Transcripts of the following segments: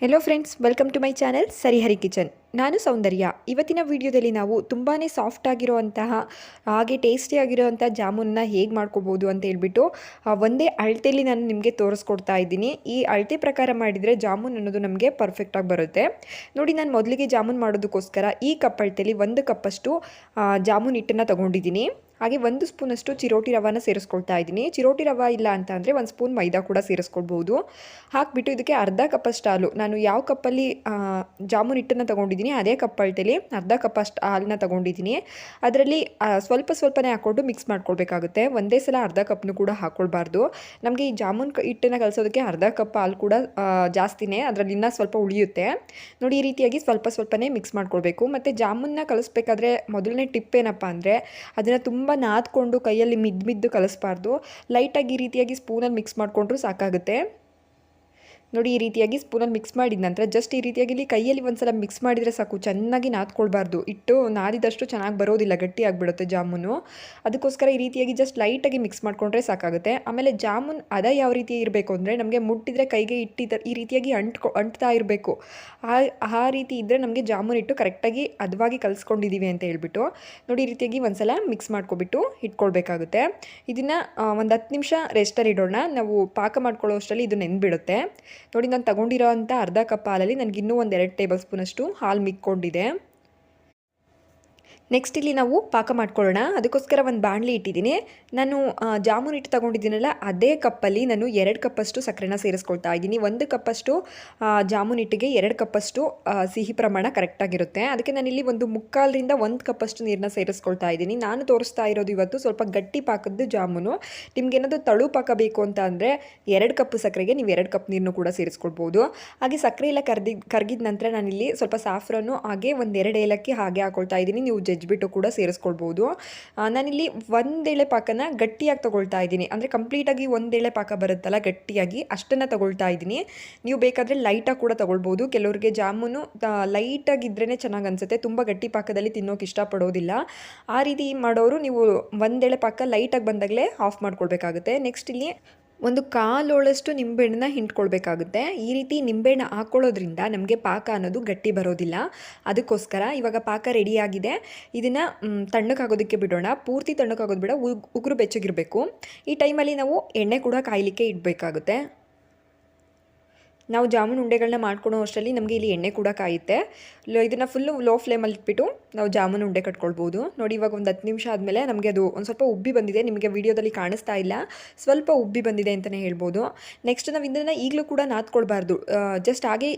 Hello friends welcome to my channel Sarihari kitchen ನಾನು ಸೌಂದರ್ಯ. ಇವತ್ತಿನ ವಿಡಿಯೋದಲ್ಲಿ ನಾವು ತುಂಬಾ ಸಾಫ್ಟ್ ಆಗಿರುವಂತಹ, ಹಾಗೆ ಟೇಸ್ಟಿ ಆಗಿರುವಂಥ ಜಾಮೂನನ್ನ ಹೇಗೆ ಮಾಡ್ಕೋಬೋದು ಅಂತ ಹೇಳ್ಬಿಟ್ಟು ಒಂದೇ ಅಳತೆಯಲ್ಲಿ ನಾನು ನಿಮಗೆ ತೋರಿಸ್ಕೊಡ್ತಾ ಇದ್ದೀನಿ. ಈ ಅಳತೆ ಪ್ರಕಾರ ಮಾಡಿದರೆ ಜಾಮೂನ್ ಅನ್ನೋದು ನಮಗೆ ಪರ್ಫೆಕ್ಟಾಗಿ ಬರುತ್ತೆ. ನೋಡಿ, ನಾನು ಮೊದಲಿಗೆ ಜಾಮೂನ್ ಮಾಡೋದಕ್ಕೋಸ್ಕರ ಈ ಕಪ್ ಅಳತೆಯಲ್ಲಿ ಒಂದು ಕಪ್ಪಷ್ಟು ಜಾಮೂನ್ ಹಿಟ್ಟನ್ನು ತಗೊಂಡಿದ್ದೀನಿ. ಹಾಗೆ ಒಂದು ಸ್ಪೂನಷ್ಟು ಚಿರೋಟಿ ರವಾನ ಸೇರಿಸ್ಕೊಳ್ತಾ ಇದ್ದೀನಿ. ಚಿರೋಟಿ ರವ ಇಲ್ಲ ಅಂತ ಅಂದರೆ ಒಂದು ಸ್ಪೂನ್ ಮೈದಾ ಕೂಡ ಸೇರಿಸ್ಕೊಳ್ಬೋದು ಹಾಕಿಬಿಟ್ಟು ಇದಕ್ಕೆ ಅರ್ಧ ಕಪ್ಪಷ್ಟು ಹಾಲು ನಾನು ಯಾವ ಕಪ್ಪಲ್ಲಿ ಜಾಮೂನ್ ಹಿಟ್ಟನ್ನು ತೊಗೊಂಡಿದ್ದೀನಿ, ಅದೇ ಕಪ್ ಅರ್ಧ ಕಪ್ಪಷ್ಟು ಹಾಲನ್ನ ತೊಗೊಂಡಿದ್ದೀನಿ. ಅದರಲ್ಲಿ ಸ್ವಲ್ಪ ಸ್ವಲ್ಪನೇ ಹಾಕ್ಕೊಂಡು ಮಿಕ್ಸ್ ಮಾಡ್ಕೊಳ್ಬೇಕಾಗುತ್ತೆ. ಒಂದೇ ಸಲ ಅರ್ಧ ಕಪ್ನು ಕೂಡ ಹಾಕ್ಕೊಳ್ಬಾರ್ದು. ನಮಗೆ ಈ ಜಾಮೂನ್ ಹಿಟ್ಟನ್ನು ಕಲಿಸೋದಕ್ಕೆ ಅರ್ಧ ಕಪ್ ಹಾಲು ಕೂಡ ಜಾಸ್ತಿನೇ, ಅದರಲ್ಲಿ ಇನ್ನೂ ಸ್ವಲ್ಪ ಉಳಿಯುತ್ತೆ. ನೋಡಿ, ಈ ರೀತಿಯಾಗಿ ಸ್ವಲ್ಪ ಸ್ವಲ್ಪನೇ ಮಿಕ್ಸ್ ಮಾಡ್ಕೊಳ್ಬೇಕು. ಮತ್ತು ಜಾಮೂನ್ನ ಕಲಿಸ್ಬೇಕಾದ್ರೆ ಮೊದಲನೇ ಟಿಪ್ ಏನಪ್ಪ ಅಂದರೆ, ಅದನ್ನು ತುಂಬ ನಾದ್ಕೊಂಡು ಕೈಯಲ್ಲಿ ಮಿದ್ದು ಮಿದ್ದು ಕಲಿಸ್ಬಾರ್ದು. ಲೈಟಾಗಿ ಈ ರೀತಿಯಾಗಿ ಸ್ಪೂನಲ್ಲಿ ಮಿಕ್ಸ್ ಮಾಡಿಕೊಂಡ್ರೂ ಸಾಕಾಗುತ್ತೆ. ನೋಡಿ, ಈ ರೀತಿಯಾಗಿ ಸ್ಪೂನಲ್ಲಿ ಮಿಕ್ಸ್ ಮಾಡಿದ ನಂತರ ಜಸ್ಟ್ ಈ ರೀತಿಯಾಗಿ ಇಲ್ಲಿ ಕೈಯಲ್ಲಿ ಒಂದ್ಸಲ ಮಿಕ್ಸ್ ಮಾಡಿದರೆ ಸಾಕು. ಚೆನ್ನಾಗಿ ನಾದ್ಕೊಳ್ಬಾರ್ದು. ಇಟ್ಟು ನಾದಿದಷ್ಟು ಚೆನ್ನಾಗಿ ಬರೋದಿಲ್ಲ. ಗಟ್ಟಿ ಆಗಿಬಿಡುತ್ತೆ ಜಾಮೂನು. ಅದಕ್ಕೋಸ್ಕರ ಈ ರೀತಿಯಾಗಿ ಜಸ್ಟ್ ಲೈಟಾಗಿ ಮಿಕ್ಸ್ ಮಾಡಿಕೊಂಡ್ರೆ ಸಾಕಾಗುತ್ತೆ. ಆಮೇಲೆ ಜಾಮೂನ್ ಅದ ಯಾವ ರೀತಿ ಇರಬೇಕು ಅಂದರೆ ನಮಗೆ ಮುಟ್ಟಿದ್ರೆ ಕೈಗೆ ಇಟ್ಟಿದ್ದ ಈ ರೀತಿಯಾಗಿ ಅಂಟ್ಕೊ, ಅಂಟ್ತಾ ಇರಬೇಕು. ಆ ಆ ರೀತಿ ಇದ್ದರೆ ನಮಗೆ ಜಾಮೂನ್ ಇಟ್ಟು ಕರೆಕ್ಟಾಗಿ ಅದವಾಗಿ ಕಲಿಸ್ಕೊಂಡಿದ್ದೀವಿ ಅಂತ ಹೇಳ್ಬಿಟ್ಟು ನೋಡಿ, ಈ ರೀತಿಯಾಗಿ ಒಂದ್ಸಲ ಮಿಕ್ಸ್ ಮಾಡ್ಕೊಬಿಟ್ಟು ಇಟ್ಕೊಳ್ಬೇಕಾಗುತ್ತೆ. ಇದನ್ನು ಒಂದು ಹತ್ತು ನಿಮಿಷ ರೆಸ್ಟಲ್ಲಿ ಇಡೋಣ. ನಾವು ಪಾಕ ಮಾಡ್ಕೊಳ್ಳೋ ಅಷ್ಟರಲ್ಲಿ ಇದು ನೆಂದ್ಬಿಡುತ್ತೆ ನೋಡಿ ನಾನು ತಗೊಂಡಿರೋ ಅಂಥ ಅರ್ಧ ಕಪ್ ಹಾಲಲ್ಲಿ ನನಗಿನ್ನೂ ಒಂದು ಎರಡು ಟೇಬಲ್ ಸ್ಪೂನಷ್ಟು ಹಾಲು ಮಿಕ್ಕೊಂಡಿದೆ. ನೆಕ್ಸ್ಟ್ ಇಲ್ಲಿ ನಾವು ಪಾಕ ಮಾಡ್ಕೊಳ್ಳೋಣ. ಅದಕ್ಕೋಸ್ಕರ ಒಂದು ಬಾಣಲಿ ಇಟ್ಟಿದ್ದೀನಿ. ನಾನು ಜಾಮೂನ್ ಹಿಟ್ಟು ತಗೊಂಡಿದ್ದೀನಲ್ಲ, ಅದೇ ಕಪ್ಪಲ್ಲಿ ನಾನು ಎರಡು ಕಪ್ಪಷ್ಟು ಸಕ್ಕರೆನ ಸೇರಿಸ್ಕೊಳ್ತಾ ಇದ್ದೀನಿ. ಒಂದು ಕಪ್ಪಷ್ಟು ಜಾಮೂನ್ ಹಿಟ್ಟಿಗೆ ಎರಡು ಕಪ್ಪಷ್ಟು ಸಿಹಿ ಪ್ರಮಾಣ ಕರೆಕ್ಟಾಗಿರುತ್ತೆ ಅದಕ್ಕೆ ನಾನು ಇಲ್ಲಿ ಒಂದು ಮುಕ್ಕಾಲರಿಂದ ಒಂದು ಕಪ್ಪಷ್ಟು ನೀರನ್ನ ಸೇರಿಸ್ಕೊಳ್ತಾ ಇದ್ದೀನಿ. ನಾನು ತೋರಿಸ್ತಾ ಇರೋದು ಇವತ್ತು ಸ್ವಲ್ಪ ಗಟ್ಟಿ ಪಾಕದ್ದು ಜಾಮೂನು. ನಿಮ್ಗೇನಾದರೂ ತಳು ಪಾಕ ಬೇಕು ಅಂತ ಅಂದರೆ ಎರಡು ಕಪ್ ಸಕ್ಕರೆಗೆ ನೀವು ಎರಡು ಕಪ್ ನೀರನ್ನು ಕೂಡ ಸೇರಿಸ್ಕೊಳ್ಬೋದು. ಹಾಗೆ ಸಕ್ಕರೆ ಎಲ್ಲ ಕರ್ದಿ, ಕರಗಿದ ನಂತರ ನಾನಿಲ್ಲಿ ಸ್ವಲ್ಪ ಸಾಫ್ರನ್ನು ಹಾಗೆ ಒಂದೆರಡು ಏಲಕ್ಕಿ ಹಾಗೆ ಹಾಕೊಳ್ತಾ ಇದ್ದೀನಿ. ನೀವು ಜಜ್ಜಿಬಿಟ್ಟು ಕೂಡ ಸೇರಿಸ್ಕೊಳ್ಬೋದು. ನಾನಿಲ್ಲಿ ಒಂದೇಳೆ ಪಾಕನ ಗಟ್ಟಿಯಾಗಿ ತೊಗೊಳ್ತಾ ಇದ್ದೀನಿ. ಅಂದರೆ ಕಂಪ್ಲೀಟಾಗಿ ಒಂದೇಳೆ ಪಾಕ ಬರುತ್ತಲ್ಲ ಗಟ್ಟಿಯಾಗಿ, ಅಷ್ಟನ್ನು ತೊಗೊಳ್ತಾ ಇದ್ದೀನಿ. ನೀವು ಬೇಕಾದರೆ ಲೈಟಾಗಿ ಕೂಡ ತೊಗೊಳ್ಬೋದು. ಕೆಲವರಿಗೆ ಜಾಮೂನು ಲೈಟಾಗಿದ್ರೇ ಚೆನ್ನಾಗಿ ಅನಿಸುತ್ತೆ. ತುಂಬ ಗಟ್ಟಿ ಪಾಕದಲ್ಲಿ ತಿನ್ನೋಕೆ ಇಷ್ಟಪಡೋದಿಲ್ಲ. ಆ ರೀತಿ ಮಾಡೋರು ನೀವು ಒಂದೇಳೆ ಪಾಕ ಲೈಟಾಗಿ ಬಂದಾಗಲೇ ಆಫ್ ಮಾಡ್ಕೊಳ್ಬೇಕಾಗುತ್ತೆ. ನೆಕ್ಸ್ಟ್ ಇಲ್ಲಿ ಒಂದು ಕಾಲೋಳಷ್ಟು ನಿಂಬೆಹಣ್ಣನ್ನ ಹಿಂಡ್ಕೊಳ್ಬೇಕಾಗುತ್ತೆ. ಈ ರೀತಿ ನಿಂಬೆಹಣ್ಣು ಹಾಕ್ಕೊಳ್ಳೋದ್ರಿಂದ ನಮಗೆ ಪಾಕ ಅನ್ನೋದು ಗಟ್ಟಿ ಬರೋದಿಲ್ಲ. ಅದಕ್ಕೋಸ್ಕರ ಇವಾಗ ಪಾಕ ರೆಡಿಯಾಗಿದೆ. ಇದನ್ನು ತಣ್ಣಕ್ಕಾಗೋದಕ್ಕೆ ಬಿಡೋಣ. ಪೂರ್ತಿ ತಣ್ಣಕ್ಕಾಗೋದು ಬಿಡ, ಉಗ್, ಉಗುರು ಬೆಚ್ಚಗಿರಬೇಕು. ಈ ಟೈಮಲ್ಲಿ ನಾವು ಎಣ್ಣೆ ಕೂಡ ಕಾಯಲಿಕ್ಕೆ ಇಡಬೇಕಾಗುತ್ತೆ. ನಾವು ಜಾಮೂನ್ ಉಂಡೆಗಳನ್ನ ಮಾಡ್ಕೊಳೋ ಅಷ್ಟರಲ್ಲಿ ನಮಗೆ ಇಲ್ಲಿ ಎಣ್ಣೆ ಕೂಡ ಕಾಯುತ್ತೆ. ಇದನ್ನು ಫುಲ್ಲು ಲೋ ಫ್ಲೇಮಲ್ಲಿ ಇಟ್ಬಿಟ್ಟು ನಾವು ಜಾಮೂನ್ ಉಂಡೆ ಕಟ್ಕೊಳ್ಬೋದು. ನೋಡಿ, ಇವಾಗ ಒಂದು ಹತ್ತು ನಿಮಿಷ ಆದಮೇಲೆ ನಮಗೆ ಅದು ಒಂದು ಸ್ವಲ್ಪ ಉಬ್ಬಿ ಬಂದಿದೆ. ನಿಮಗೆ ವಿಡಿಯೋದಲ್ಲಿ ಕಾಣಿಸ್ತಾ ಇಲ್ಲ. ಸ್ವಲ್ಪ ಉಬ್ಬಿ ಬಂದಿದೆ ಅಂತಲೇ ಹೇಳ್ಬೋದು. ನೆಕ್ಸ್ಟ್ ನಾವು ಇದನ್ನು ಈಗಲೂ ಕೂಡ ನಾದ್ಕೊಳ್ಬಾರ್ದು. ಜಸ್ಟ್ ಹಾಗೆ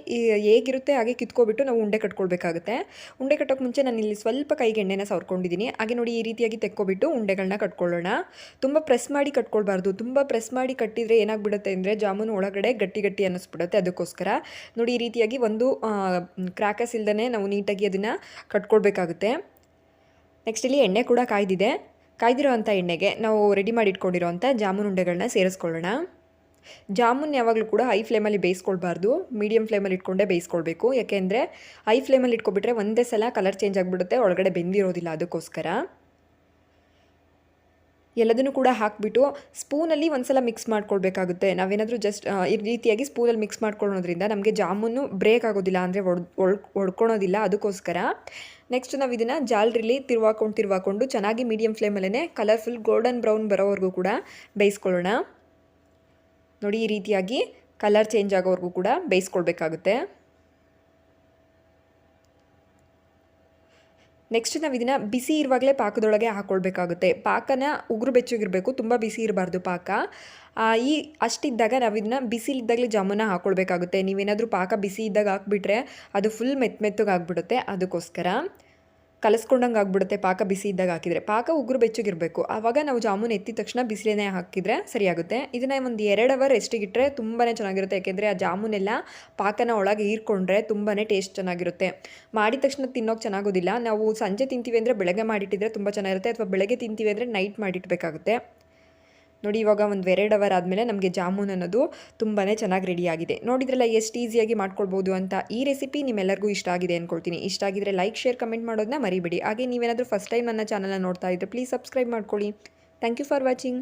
ಹೇಗಿರುತ್ತೆ ಹಾಗೆ ಕಿತ್ಕೊಬಿಟ್ಟು ನಾವು ಉಂಡೆ ಕಟ್ಕೊಳ್ಬೇಕಾಗುತ್ತೆ. ಉಂಡೆ ಕಟ್ಟೋಕೆ ಮುಂಚೆ ನಾನು ಇಲ್ಲಿ ಸ್ವಲ್ಪ ಕೈಗೆ ಎಣ್ಣೆನ ಸವರ್ಕೊಂಡಿದ್ದೀನಿ ಹಾಗೆ ನೋಡಿ, ಈ ರೀತಿಯಾಗಿ ತೆಕ್ಕೊಬಿಟ್ಟು ಉಂಡೆಗಳನ್ನ ಕಟ್ಕೊಳ್ಳೋಣ. ತುಂಬ ಪ್ರೆಸ್ ಮಾಡಿ ಕಟ್ಕೊಳ್ಬಾರ್ದು. ತುಂಬ ಪ್ರೆಸ್ ಮಾಡಿ ಕಟ್ಟಿದರೆ ಏನಾಗ್ಬಿಡುತ್ತೆ ಅಂದರೆ ಜಾಮೂನು ಒಳಗಡೆ ಗಟ್ಟಿ ಗಟ್ಟಿ ಅನ್ನಿಸ್ಬಿಡುತ್ತೆ. ಅದಕ್ಕೋಸ್ಕರ. ನೋಡಿ, ಈ ರೀತಿಯಾಗಿ ಒಂದು ಕ್ರ್ಯಾಕಸ್ ಇಲ್ದೇ ನಾವು ನೀಟಾಗಿ ಅದನ್ನು ಕಟ್ಕೊಳ್ಬೇಕಾಗುತ್ತೆ ನೆಕ್ಸ್ಟ್ ಇಲ್ಲಿ ಎಣ್ಣೆ ಕೂಡ ಕಾಯ್ದಿದೆ. ಕಾಯ್ದಿರೋ ಅಂಥ ಎಣ್ಣೆಗೆ ನಾವು ರೆಡಿ ಮಾಡಿ ಇಟ್ಕೊಂಡಿರೋಂಥ ಜಾಮೂನ್ ಉಂಡೆಗಳನ್ನ ಸೇರಿಸ್ಕೊಳ್ಳೋಣ. ಜಾಮೂನ್ ಯಾವಾಗಲೂ ಕೂಡ ಹೈ ಫ್ಲೇಮಲ್ಲಿ ಬೇಯಿಸ್ಕೊಳ್ಬಾರ್ದು. ಮೀಡಿಯಮ್ ಫ್ಲೇಮಲ್ಲಿ ಇಟ್ಕೊಂಡೇ ಬೇಯಿಸ್ಕೊಳ್ಬೇಕು. ಯಾಕೆಂದರೆ ಹೈ ಫ್ಲೇಮಲ್ಲಿ ಇಟ್ಕೊಬಿಟ್ರೆ ಒಂದೇ ಸಲ ಕಲರ್ ಚೇಂಜ್ ಆಗಿಬಿಡುತ್ತೆ, ಒಳಗಡೆ ಬೆಂದಿರೋದಿಲ್ಲ ಅದಕ್ಕೋಸ್ಕರ. ಎಲ್ಲದನ್ನು ಕೂಡ ಹಾಕಿಬಿಟ್ಟು ಸ್ಪೂನಲ್ಲಿ ಒಂದ್ಸಲ ಮಿಕ್ಸ್ ಮಾಡ್ಕೊಳ್ಬೇಕಾಗುತ್ತೆ. ನಾವೇನಾದರೂ ಜಸ್ಟ್ ಈ ರೀತಿಯಾಗಿ ಸ್ಪೂನಲ್ಲಿ ಮಿಕ್ಸ್ ಮಾಡ್ಕೊಳ್ಳೋದ್ರಿಂದ ನಮಗೆ ಜಾಮೂನು ಬ್ರೇಕ್ ಆಗೋದಿಲ್ಲ ಅಂದರೆ ಒಡ್ ಅದಕ್ಕೋಸ್ಕರ. ನೆಕ್ಸ್ಟ್ ನಾವು ಇದನ್ನು ಜಾಲ್ರಿಲಿ ತಿರುವಾಕೊಂಡು ತಿರುವಾಕೊಂಡು ಚೆನ್ನಾಗಿ ಮೀಡಿಯಂ ಫ್ಲೇಮಲ್ಲೇ ಕಲರ್ಫುಲ್ ಗೋಲ್ಡನ್ ಬ್ರೌನ್ ಬರೋವರೆಗೂ ಕೂಡ ಬೇಯಿಸ್ಕೊಳ್ಳೋಣ. ನೋಡಿ ಈ ರೀತಿಯಾಗಿ ಕಲರ್ ಚೇಂಜ್ ಆಗೋವರೆಗೂ ಕೂಡ ಬೇಯಿಸ್ಕೊಳ್ಬೇಕಾಗುತ್ತೆ. ನೆಕ್ಸ್ಟ್ ನಾವು ಇದನ್ನು ಬಿಸಿ ಇರುವಾಗಲೇ ಪಾಕದೊಳಗೆ ಹಾಕ್ಕೊಳ್ಬೇಕಾಗುತ್ತೆ ಪಾಕನ ಉಗುರು ಬೆಚ್ಚಗಿರಬೇಕು, ತುಂಬ ಬಿಸಿ ಇರಬಾರ್ದು ಪಾಕ. ಈ ಅಷ್ಟಿದ್ದಾಗ ನಾವು ಇದನ್ನ ಬಿಸಿಲಿದ್ದಾಗಲೇ ಜಾಮೂನ ಹಾಕ್ಕೊಳ್ಬೇಕಾಗುತ್ತೆ ನೀವೇನಾದರೂ ಪಾಕ ಬಿಸಿ ಇದ್ದಾಗ ಹಾಕ್ಬಿಟ್ರೆ ಅದು ಫುಲ್ ಮೆತ್ತ ಮೆತ್ತಗೆ ಆಗಿಬಿಡುತ್ತೆ ಅದಕ್ಕೋಸ್ಕರ. ಕಲಸ್ಕೊಂಡಂಗೆ ಆಗ್ಬಿಡುತ್ತೆ, ಪಾಕ ಬಿಸಿ ಇದ್ದಾಗ ಹಾಕಿದರೆ. ಪಾಕ ಉಗುರು ಬೆಚ್ಚಗಿರಬೇಕು. ಆವಾಗ ನಾವು ಜಾಮೂನ್ ಎತ್ತಿದ ತಕ್ಷಣ ಬಿಸಿಲೇನೆ ಹಾಕಿದರೆ ಸರಿಯಾಗುತ್ತೆ. ಇದನ್ನು ಒಂದು ಎರಡು ಅವರ್ ರೆಸ್ಟಿಗಿಟ್ಟರೆ ತುಂಬಾ ಚೆನ್ನಾಗಿರುತ್ತೆ. ಯಾಕೆಂದರೆ ಆ ಜಾಮೂನೆಲ್ಲ ಪಾಕನ ಒಳಗೆ ಹೀರ್ಕೊಂಡ್ರೆ ತುಂಬಾ ಟೇಸ್ಟ್ ಚೆನ್ನಾಗಿರುತ್ತೆ. ಮಾಡಿದ ತಕ್ಷಣ ತಿನ್ನೋಕೆ ಚೆನ್ನಾಗೋದಿಲ್ಲ. ನಾವು ಸಂಜೆ ತಿಂತೀವಿ ಅಂದರೆ ಬೆಳಗ್ಗೆ ಮಾಡಿಟ್ಟಿದ್ರೆ ತುಂಬ ಚೆನ್ನಾಗಿರುತ್ತೆ. ಅಥವಾ ಬೆಳಗ್ಗೆ ತಿಂತೀವಿ ಅಂದರೆ ನೈಟ್ ಮಾಡಿಟ್ಬೇಕಾಗುತ್ತೆ. ನೋಡಿ, ಇವಾಗ ಒಂದು ಎರಡು ಅವರ್ ಆದಮೇಲೆ ನಮಗೆ ಜಾಮೂನ್ ಅನ್ನೋದು ತುಂಬಾ ಚೆನ್ನಾಗಿ ರೆಡಿಯಾಗಿದೆ ನೋಡಿದ್ರಲ್ಲ, ಎಷ್ಟು ಈಸಿಯಾಗಿ ಮಾಡ್ಕೊಳ್ಬೋದು ಅಂತ. ಈ ರೆಸಿಪಿ ನಿಮ್ಮೆಲ್ಲರಿಗೂ ಇಷ್ಟ ಆಗಿದೆ ಅಂದ್ಕೊಳ್ತೀನಿ ಇಷ್ಟ ಆಗಿದ್ರೆ ಲೈಕ್ ಶೇರ್ ಕಮೆಂಟ್ ಮಾಡೋದನ್ನ ಮರಿಬೇಡಿ. ಹಾಗೆ ನೀವೇನಾದರೂ ಫಸ್ಟ್ ಟೈಮ್ ನನ್ನ ಚಾನಲ್ನ ನೋಡ್ತಾ ಇದ್ದರೆ ಪ್ಲೀಸ್ ಸಬ್ಸ್ಕ್ರೈಬ್ ಮಾಡ್ಕೊಳ್ಳಿ. Thank you for watching